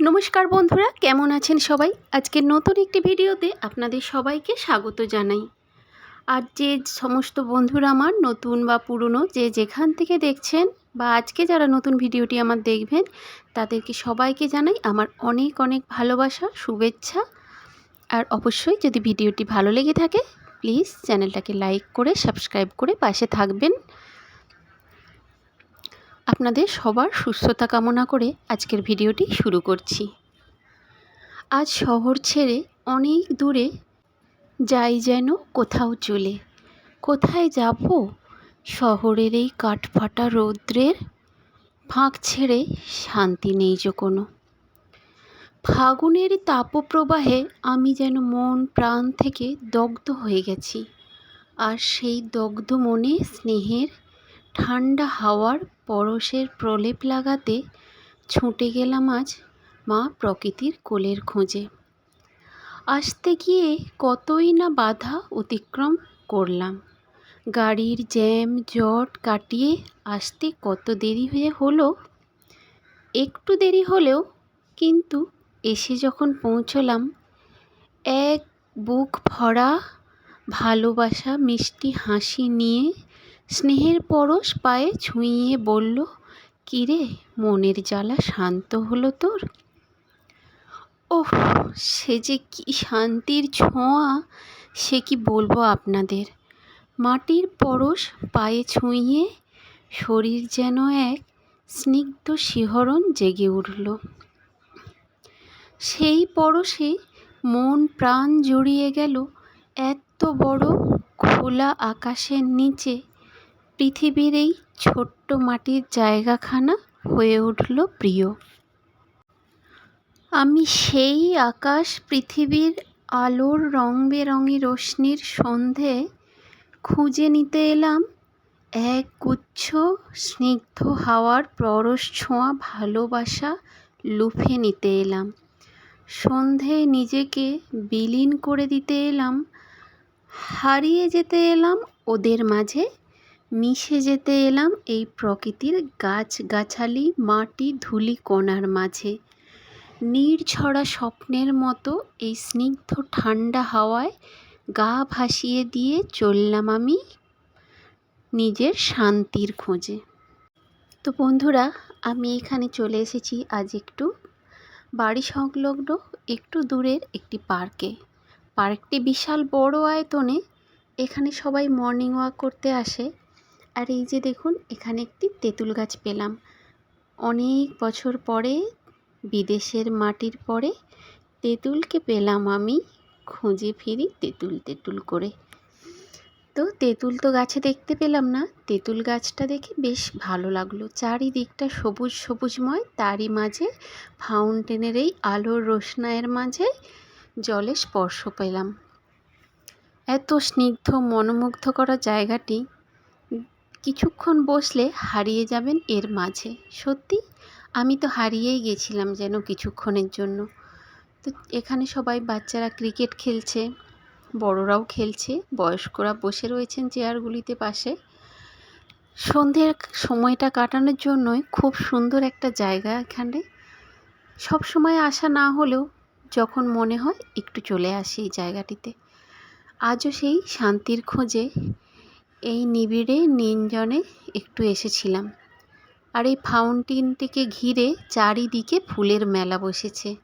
নমস্কার বন্ধুরা, কেমন আছেন সবাই? আজকে নতুন একটি ভিডিওতে আপনাদের সবাইকে স্বাগত জানাই। আর যে সমস্ত বন্ধুরা আমার নতুন বা পুরনো যে যেখান থেকে দেখছেন বা আজকে যারা নতুন ভিডিওটি আমার দেখবেন, তাদেরকে সবাইকে জানাই আমার অনেক অনেক ভালোবাসা, শুভেচ্ছা। আর অবশ্যই যদি ভিডিওটি ভালো লেগে থাকে, প্লিজ চ্যানেলটাকে লাইক করে, সাবস্ক্রাইব করে পাশে থাকবেন। আপনাদের সবার সুস্থতা কামনা করে আজকের ভিডিওটি শুরু করছি। আজ শহর ছেড়ে অনেক দূরে যাই যেন কোথাও চলে। কোথায় যাব? শহরের এই কাঠফাটা রৌদ্রের ফাঁক ছেড়ে শান্তি নেই যে কোনো। ফাগুনের তাপপ্রবাহে আমি যেন মন প্রাণ থেকে দগ্ধ হয়ে গেছি। আর সেই দগ্ধ মনে স্নেহের ঠান্ডা হাওয়ার পরশের প্রলেপ লাগাতে ছুটে গেলাম আজ মা প্রকৃতির কোলের খোঁজে। আসতে গিয়ে কতই না বাধা অতিক্রম করলাম। গাড়ির জ্যাম, জট কাটিয়ে আসতে কত দেরি হয়ে হলো? একটু দেরি হলেও কিন্তু এসে যখন পৌঁছলাম, এক বুক ভরা ভালোবাসা মিষ্টি হাসি নিয়ে স্নেহের পরশ পায়ে ছুঁইয়ে বলল, কিরে, মনের জ্বালা শান্ত হলো তোর? ওহ সে যে কি শান্তির ছোঁয়া, সে কি বলব আপনাদের? মাটির পরশ পায়ে ছুঁইয়ে শরীর যেন এক স্নিগ্ধ শিহরণ জেগে উঠল। সেই পরশে মন প্রাণ জড়িয়ে গেল এত বড় খোলা আকাশের নিচে। পৃথিবীর এই ছোট্ট মাটির জায়গাখানা হয়ে উঠল প্রিয়। আমি সেই আকাশ পৃথিবীর আলোর রং বেরঙি রশ্মির সন্ধে খুঁজে নিতে এলাম এক গুচ্ছ স্নিগ্ধ হাওয়ার পরশ ছোঁয়া ভালোবাসা লুফে নিতে এলাম। সন্ধে নিজেকে বিলীন করে দিতে এলাম, হারিয়ে যেতে এলাম ওদের মাঝে মিশে যেতে এলাম এই প্রকৃতির গাছগাছালি, মাটি, ধুলি কণার মাঝে। নির্ঝরা স্বপ্নের মতো এই স্নিগ্ধ ঠান্ডা হাওয়ায় গা ভাসিয়ে দিয়ে চললাম আমি নিজের শান্তির খোঁজে। তো বন্ধুরা, আমি এখানে চলে এসেছি আজ একটু বাড়ি সংলগ্ন একটু দূরের একটি পার্কে। পার্কটি বিশাল বড় আয়তনে এখানে সবাই মর্নিং ওয়াক করতে আসে। আর এই যে দেখুন, এখানে একটি তেঁতুল গাছ পেলাম। অনেক বছর পরে, বিদেশের মাটির পরে তেঁতুলকে পেলাম আমি খুঁজে ফিরি তেঁতুল তেঁতুল করে। তো তেঁতুল তো গাছে দেখতে পেলাম না, তেঁতুল গাছটা দেখে বেশ ভালো লাগল। চারিদিকটা সবুজ সবুজময়, তারই মাঝে ফাউন্টেনের এই আলোর রোশনায়ের মাঝে জলে স্পর্শ পেলাম। এত স্নিগ্ধ, মনোমুগ্ধ করা জায়গাটি কিছুক্ষণ বসলে হারিয়ে যাবেন এর মাঝে। সত্যি? আমি তো হারিয়েই গেছিলাম যেন কিছুক্ষণের জন্য। তো এখানে সবাই বাচ্চারা ক্রিকেট খেলছে, বড়রাও খেলছে, বয়স্করা বসে রয়েছেন চেয়ারগুলিতে পাশে। সন্ধ্যের সময়টা কাটানোর জন্যই খুব সুন্দর একটা জায়গা এখানে। সব সময় আসা না হলেও যখন মনে হয় একটু চলে আসি এই জায়গাটিতে। আজও সেই শান্তির খোঁজে এই নিবিড়ে নির্জনে একটু এসেছিলাম। আর এই ফাউন্টেনটিকে ঘিরে চারিদিকে ফুলের মেলা বসেছে।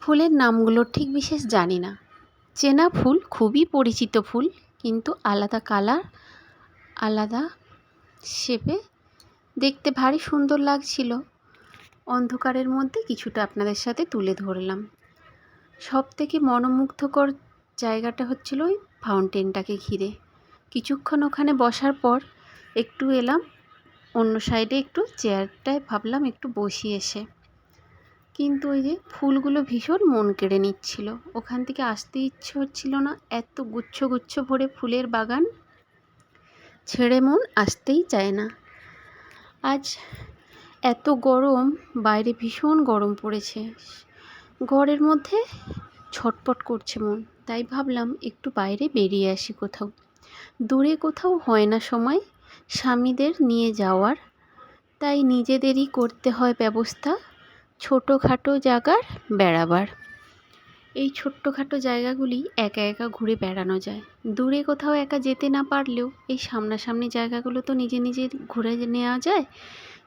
ফুলের নামগুলো ঠিক বিশেষ জানি না। চেনা ফুল, খুবই পরিচিত ফুল, কিন্তু আলাদা কালার, আলাদা শেপে দেখতে ভারী সুন্দর লাগছিল। অন্ধকারের মধ্যে কিছুটা আপনাদের সাথে তুলে ধরলাম। সব থেকে মনোমুগ্ধকর জায়গাটা হচ্ছিল ওই ফাউন্টেনটাকে ঘিরে। কিছুক্ষণ ওখানে বসার পর একটু এলাম, অন্য সাইডে একটু চেয়ারটায় ভাবলাম একটু বসি এসে। কিন্তু ওই যে ফুলগুলো ভীষণ মন কেড়ে নিচ্ছিল। ওখান থেকে আসতে ইচ্ছে হচ্ছিল না, এত গুচ্ছ গুচ্ছ ভরে ফুলের বাগান। ছেড়ে মন আসতেই চায় না। আজ এত গরম, বাইরে ভীষণ গরম পড়েছে। ঘরের মধ্যে ছটপট করছে মন। তাই ভাবলাম একটু বাইরে বেরিয়ে আসি কোথাও। দূরে কোথাও হয় না সময়, স্বামীদের নিয়ে যাওয়ার। তাই নিজেদেরই করতে হয় ব্যবস্থা, ছোটোখাটো জায়গার বেড়াবার। এই ছোট্টখাটো জায়গাগুলি একা একা ঘুরে বেড়ানো যায়। দূরে কোথাও একা যেতে না পারলেও এই সামনাসামনি জায়গাগুলো তো নিজে নিজে ঘুরে নেওয়া যায়।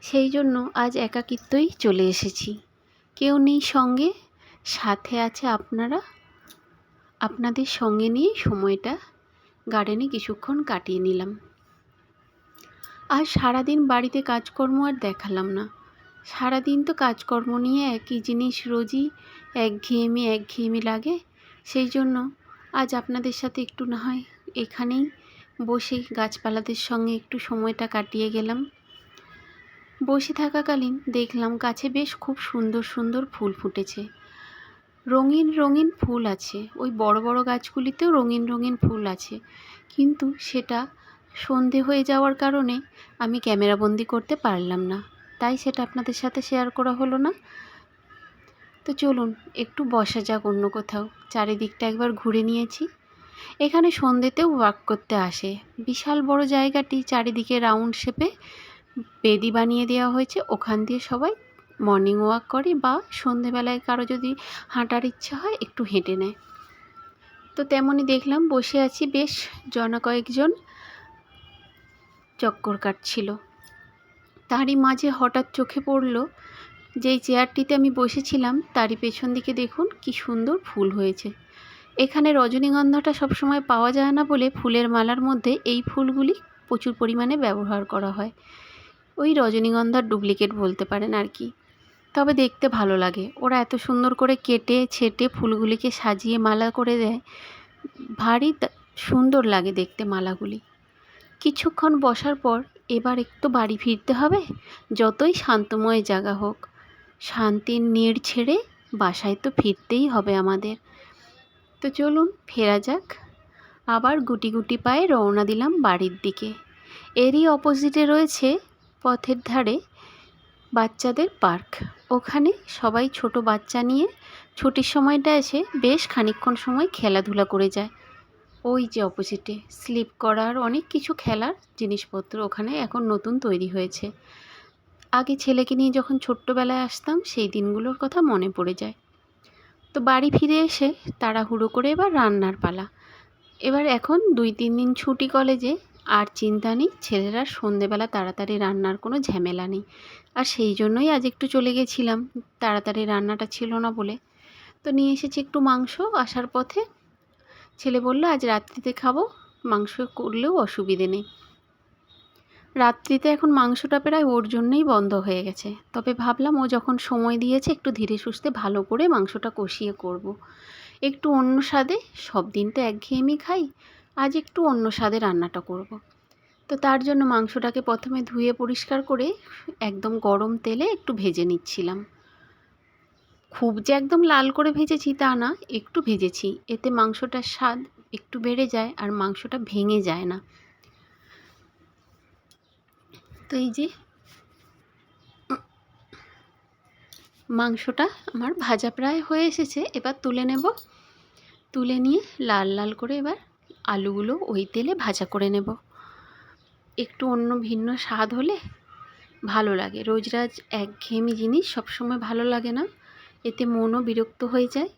সেই জন্য আজ একাকিত্বই চলে এসেছি। কেউ নেই সঙ্গে, সাথে আছে আপনারা। আপনাদের সঙ্গে নিয়ে সময়টা গার্ডেনে কিছুক্ষণ কাটিয়ে নিলাম। আর সারাদিন বাড়িতে কাজকর্ম আর দেখালাম না। সারাদিন তো কাজকর্ম নিয়ে একই জিনিস রোজই একঘেয়েমি একঘেয়েমি লাগে। সেই জন্য আজ আপনাদের সাথে একটু না হয় এখানেই বসে গাছপালাদের সঙ্গে একটু সময়টা কাটিয়ে গেলাম। বসে থাকাকালীন দেখলাম গাছে বেশ খুব সুন্দর সুন্দর ফুল ফুটেছে। রঙিন রঙিন ফুল আছে। ওই বড় বড় গাছগুলিতেও রঙিন রঙিন ফুল আছে। কিন্তু সেটা সন্ধে হয়ে যাওয়ার কারণে আমি ক্যামেরাবন্দি করতে পারলাম না। তাই সেটা আপনাদের সাথে শেয়ার করা হলো না। তো চলুন, একটু বসা যাক অন্য কোথাও। চারিদিকটা একবার ঘুরে নিয়েছি। এখানে সন্ধেতেও ওয়াক করতে আসে। বিশাল বড় জায়গাটি চারিদিকে রাউন্ড শেপে বেদি বানিয়ে দেওয়া হয়েছে। ওখান দিয়ে সবাই মর্নিং ওয়াক করে বা সন্ধেবেলায় কারও যদি হাঁটার ইচ্ছা হয় একটু হেঁটে নেয়। তো তেমনই দেখলাম বসে আছি বেশ জনা কয়েকজন চক্কর কাটছিল। তারই মাঝে হঠাৎ চোখে পড়ল যেই চেয়ারটিতে আমি বসেছিলাম তারই পেছন দিকে দেখুন কি সুন্দর ফুল হয়েছে। এখানে রজনীগন্ধাটা সবসময় পাওয়া যায় না বলে ফুলের মালার মধ্যে এই ফুলগুলি প্রচুর পরিমাণে ব্যবহার করা হয়। ওই রজনীগন্ধার ডুপ্লিকেট বলতে পারেন আর কি। তবে দেখতে ভালো লাগে। ওরা এত সুন্দর করে কেটে, ছেটে ফুলগুলিকে সাজিয়ে মালা করে দেয়। ভারী সুন্দর লাগে দেখতে মালাগুলি। কিছুক্ষণ বসার পর এবার একটু বাড়ি ফিরতে হবে। যতই শান্তময় জায়গা হোক। শান্তির নীড় ছেড়ে বাসায় তো ফিরতেই হবে আমাদের। তো চলুন ফেরা যাক। আবার গুটি গুটি পায়ে রওনা দিলাম বাড়ির দিকে। এরই অপোজিটে রয়েছে পথের ধারে বাচ্চাদের পার্ক ওখানে সবাই ছোট বাচ্চা নিয়ে ছুটির সময়টা এসে বেশ খানিকক্ষণ সময় খেলাধুলা করে যায়। ওই যে অপোজিটে স্লিপ করার অনেক কিছু খেলার জিনিসপত্র ওখানে এখন নতুন তৈরি হয়েছে। আগে ছেলেকে নিয়ে যখন ছোট্টবেলায় আসতাম, সেই দিনগুলোর কথা মনে পড়ে যায়। তো বাড়ি ফিরে এসে তাড়াহুড়ো করে এবার রান্নার পালা। এবার এখন দুই তিন দিন ছুটি কলেজে আর চিন্তা নেই, ছেলেরা সন্ধেবেলা তাড়াতাড়ি রান্নার কোনো ঝামেলা নেই। আর সেই জন্যই আজ একটু চলে গেছিলাম, তাড়াতাড়ি রান্নাটা ছিল না বলে। তো নিয়ে এসেছি একটু মাংস, আসার পথে ছেলে বলল, আজ রাত্রিতে খাব, মাংস করলেও অসুবিধে নেই। রাত্রিতে এখন মাংসটা প্রায় ওর জন্যই বন্ধ হয়ে গেছে। তবে ভাবলাম ও যখন সময় দিয়েছে, একটু ধীরে সুস্থে ভালো করে মাংসটা কষিয়ে করব। একটু অন্য স্বাদে, সব দিন তো একঘেয়েমি খাই। আজ একটু অন্য স্বাদে রান্নাটা করব। তো তার জন্য মাংসটাকে প্রথমে ধুয়ে পরিষ্কার করে একদম গরম তেলে একটু ভেজে নিচ্ছিলাম। খুব যে একদম লাল করে ভেজেছি তা না, একটু ভেজেছি। এতে মাংসটার স্বাদ একটু বেড়ে যায় আর মাংসটা ভেঙে যায় না। তো এই যে মাংসটা আমার ভাজা প্রায় হয়ে এসেছে, এবার তুলে নেব। তুলে নিয়ে লাল লাল করে এবার আলুগুলো ওই তেলে ভাজা করে নেব। একটু অন্য ভিন্ন স্বাদ হলে ভালো লাগে। রোজ রাজ একঘেয়েমি জিনিস সবসময় ভালো লাগে না। এতে মনও বিরক্ত হয়ে যায়।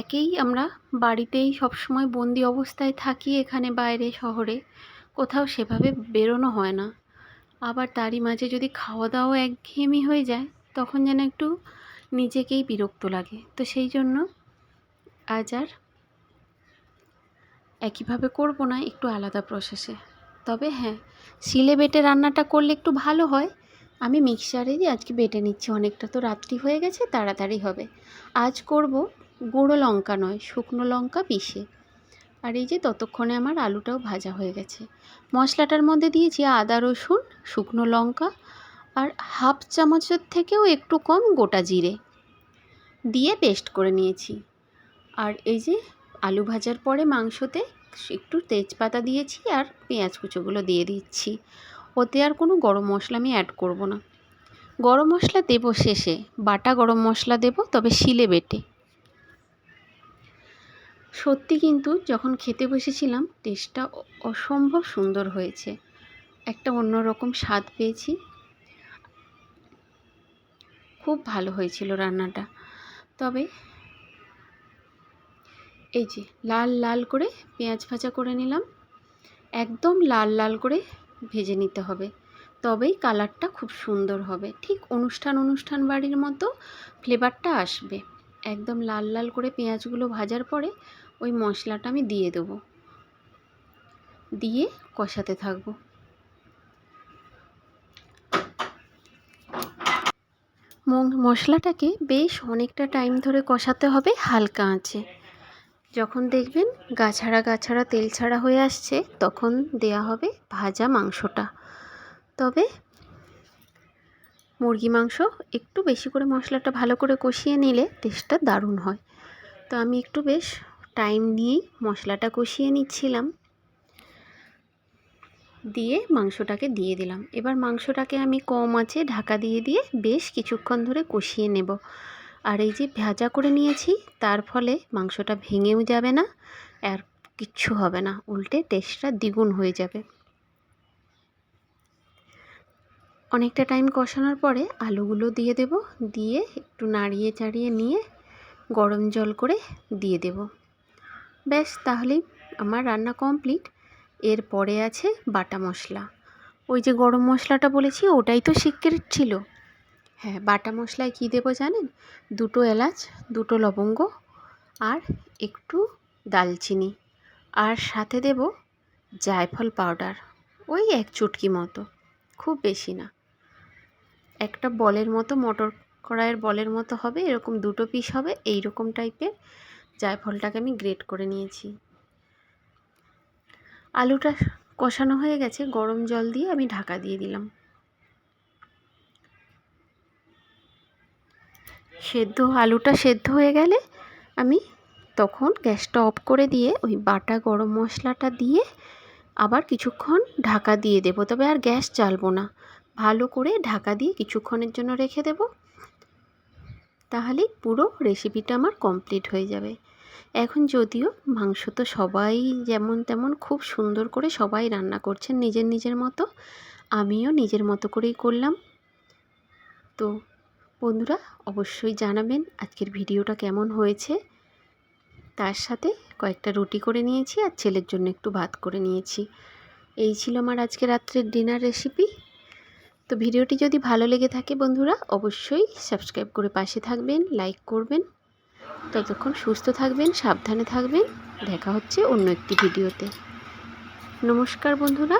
একেই আমরা বাড়িতেই সবসময় বন্দি অবস্থায় থাকি এখানে, বাইরে, শহরে। কোথাও সেভাবে বেরোনো হয় না। আবার তারই মাঝে যদি খাওয়া দাওয়া একঘেয়েমি হয়ে যায়, তখন যেন একটু নিজেকেই বিরক্ত লাগে। তো সেই জন্য আজ আর একইভাবে করব না, একটু আলাদা প্রসেসে তবে হ্যাঁ শিলে বেটে রান্নাটা করলে একটু ভালো হয়। আমি মিক্সারেরই আজকে বেটে নিচ্ছি অনেকটা, তো রাত্রি হয়ে গেছে, তাড়াতাড়ি হবে। আজ করব গুঁড়ো লঙ্কা নয়, শুকনো লঙ্কা পিষে। আর এই যে ততক্ষণে আমার আলুটাও ভাজা হয়ে গেছে। মশলাটার মধ্যে দিয়েছি আদা, রসুন, শুকনো লঙ্কা আর হাফ চামচের থেকেও একটু কম গোটা জিরে। দিয়ে পেস্ট করে নিয়েছি। আর এই যে আলু ভাজার পরে মাংসতে একটু তেজপাতা দিয়েছি আর পেঁয়াজ কুচোগুলো দিয়ে দিচ্ছি। ওতে আর কোনো গরম মশলা আমি অ্যাড করব না। গরম মশলা দেবো শেষে। বাটা গরম মশলা দেবো, তবে শিলে বেটে। সত্যি কিন্তু যখন খেতে বসেছিলাম টেস্টটা অসম্ভব সুন্দর হয়েছে। একটা অন্যরকম স্বাদ পেয়েছি। খুব ভালো হয়েছিল রান্নাটা। তবে এই যে, লাল লাল করে পেঁয়াজ ভাজা করে নিলাম। একদম লাল লাল করে ভেজে নিতে হবে। তবেই কালারটা খুব সুন্দর হবে। ঠিক অনুষ্ঠান অনুষ্ঠান বাড়ির মতো ফ্লেভারটা আসবে। একদম লাল লাল করে পেঁয়াজগুলো ভাজার পরে ওই মশলাটা আমি দিয়ে দেবো। দিয়ে কষাতে থাকব। মশলাটাকে বেশ অনেকটা টাইম ধরে কষাতে হবে, হালকা আঁচে। যখন দেখবেন গাছাড়া গাছাড়া তেল ছাড়া হয়ে আসছে, তখন দেয়া হবে ভাজা মাংসটা। তবে মুরগি মাংস একটু বেশি করে মশলাটা ভালো করে কষিয়ে নিলে টেস্টটা দারুণ হয়। তো আমি একটু বেশ টাইম নিয়েই মশলাটা কষিয়ে নিচ্ছিলাম। দিয়ে মাংসটাকে দিয়ে দিলাম। এবার মাংসটাকে আমি কম আঁচে ঢাকা দিয়ে দিয়ে বেশ কিছুক্ষণ ধরে কষিয়ে নেব। আর এই যে ভেজা করে নিয়েছি, তার ফলে মাংসটা ভেঙেও যাবে না, আর কিচ্ছু হবে না। উল্টে টেস্টটা দ্বিগুণ হয়ে যাবে। অনেকটা টাইম কষানোর পরে আলুগুলো দিয়ে দেব, দিয়ে একটু নাড়িয়ে চাড়িয়ে নিয়ে গরম জল করে দিয়ে দেব। ব্যাস, তাহলেই আমার রান্না কমপ্লিট এরপরে আছে বাটা মশলা। ওই যে গরম মশলাটা বলেছি, ওটাই তো সিক্রেট ছিল। হ্যাঁ বাটা মশলায় কী দেবো জানেন? দুটো এলাচ, দুটো লবঙ্গ আর একটু দালচিনি। আর সাথে দেব জায়ফল পাউডার, ওই এক চুটকি মতো, খুব বেশি না। একটা বলের মতো, মটর কড়াইয়ের বলের মতো হবে, এরকম দুটো পিস হবে এই রকম টাইপের জায়ফলটাকে আমি গ্রেট করে নিয়েছি। আলুটা কষানো হয়ে গেছে, গরম জল দিয়ে আমি ঢাকা দিয়ে দিলাম। সেদ্ধ, আলুটা সেদ্ধ হয়ে গেলে আমি তখন গ্যাসটা অফ করে দিয়ে ওই বাটা গরম মশলাটা দিয়ে আবার কিছুক্ষণ ঢাকা দিয়ে দেবো। তবে আর গ্যাস চালবো না। ভালো করে ঢাকা দিয়ে কিছুক্ষণের জন্য রেখে দেব। তাহলেই পুরো রেসিপিটা আমার কমপ্লিট হয়ে যাবে। এখন যদিও মাংস তো সবাই যেমন তেমন খুব সুন্দর করে সবাই রান্না করছেন নিজের নিজের মতো, আমিও নিজের মতো করেই করলাম। তো বন্ধুরা অবশ্যই জানাবেন আজকের ভিডিওটা কেমন হয়েছে। তার সাথে কয়েকটা রুটি করে নিয়েছি আর ছেলের জন্য একটু ভাত করে নিয়েছি। এই ছিল আমার আজকে রাত্রের ডিনার রেসিপি। তো ভিডিওটি যদি ভালো লেগে থাকে বন্ধুরা অবশ্যই সাবস্ক্রাইব করে পাশে থাকবেন, লাইক করবেন। ততক্ষণ সুস্থ থাকবেন, সাবধানে থাকবেন। দেখা হচ্ছে অন্য একটি ভিডিওতে। নমস্কার বন্ধুরা।